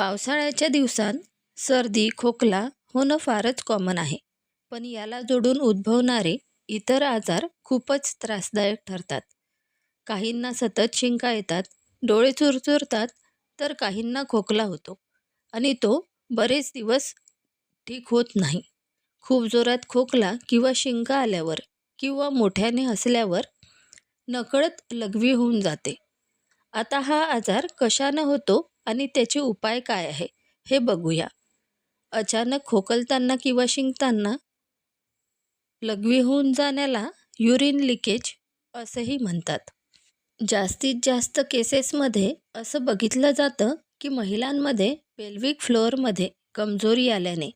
पावसाळ्याच्या दिवसात सर्दी खोकला होणं फारच कॉमन आहे. पण याला जोडून उद्भवणारे इतर आजार खूपच त्रासदायक ठरतात. काहींना सतत शिंका येतात डोळे चुरचुरतात तर काहींना खोकला होतो. आणि तो बरेच दिवस ठीक होत नाही. खूप जोरात खोकला किंवा शिंका आल्यावर किंवा मोठ्याने हसल्यावर नकळत लघवी होऊन जाते. आता हा आजार कशानं होतो आणि त्याचे उपाय काय आहे हे बघूया. अचानक खोकलताना किंवा शिंकताना लघवी होऊन जाण्याला युरिन लिकेज असंही म्हणतात. जास्तीत जास्त केसेसमध्ये असं बघितलं जातं की महिलांमध्ये पेल्विक फ्लोअरमध्ये कमजोरी आल्याने.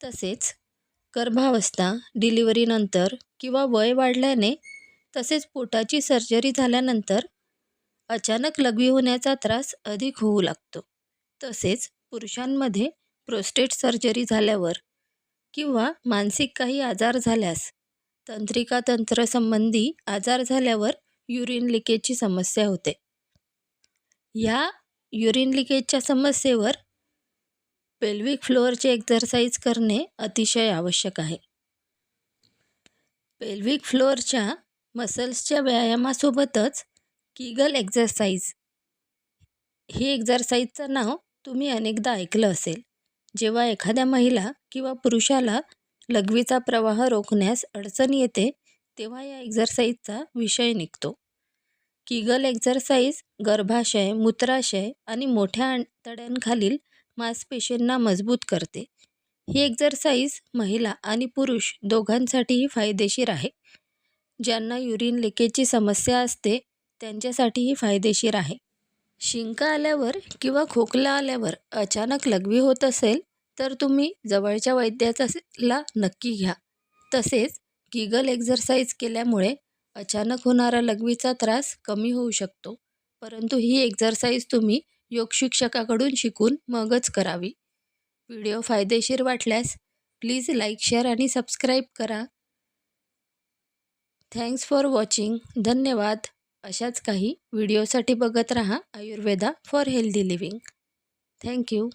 तसेच गर्भावस्था डिलिव्हरीनंतर किंवा वय वाढल्याने तसेच पोटाची सर्जरी झाल्यानंतर अचानक लघवी होण्याचा त्रास अधिक होऊ लागतो. तसेच पुरुषांमध्ये प्रोस्टेट सर्जरी झाल्यावर किंवा मानसिक काही आजार झाल्यास तंत्रिका तंत्रसंबंधी आजार झाल्यावर युरिन लिकेजची समस्या होते. ह्या युरिन लिकेजच्या समस्येवर पेल्विक फ्लोअरचे एक्झरसाइज करणे अतिशय आवश्यक आहे. पेल्विक फ्लोअरच्या मसल्सच्या व्यायामासोबतच किगल एक्झरसाईज हे एक्झरसाईजचं नाव तुम्ही अनेकदा ऐकलं असेल. जेव्हा एखाद्या महिला किंवा पुरुषाला लघवीचा प्रवाह रोखण्यास अडचण येते तेव्हा या एक्झरसाईजचा विषय निघतो. किगल एक्झरसाईज गर्भाशय मूत्राशय आणि मोठ्या तड्यांखालील मांसपेशींना मजबूत करते. ही एक्झरसाईज महिला आणि पुरुष दोघांसाठीही फायदेशीर आहे. ज्यांना युरिन लिकेजची समस्या असते त्यांच्यासाठीही फायदेशीर आहे. शिंका आल्यावर किंवा खोकला आल्यावर अचानक लघवी होत असेल तर तुम्ही जवळच्या वैद्याचा ला नक्की घ्या. तसेच गिगल एक्झरसाइज केल्यामुळे अचानक होणारा लघवीचा त्रास कमी होऊ शकतो. परंतु ही एक्झरसाइज तुम्ही योगशिक्षकाकडून शिकून मगच करावी. व्हिडिओ फायदेशीर वाटल्यास प्लीज लाईक शेअर आणि सबस्क्राईब करा. Thanks for watching. धन्यवाद. अशाच काही व्हिडिओसाठी बघत राहा Ayurveda for healthy living. Thank you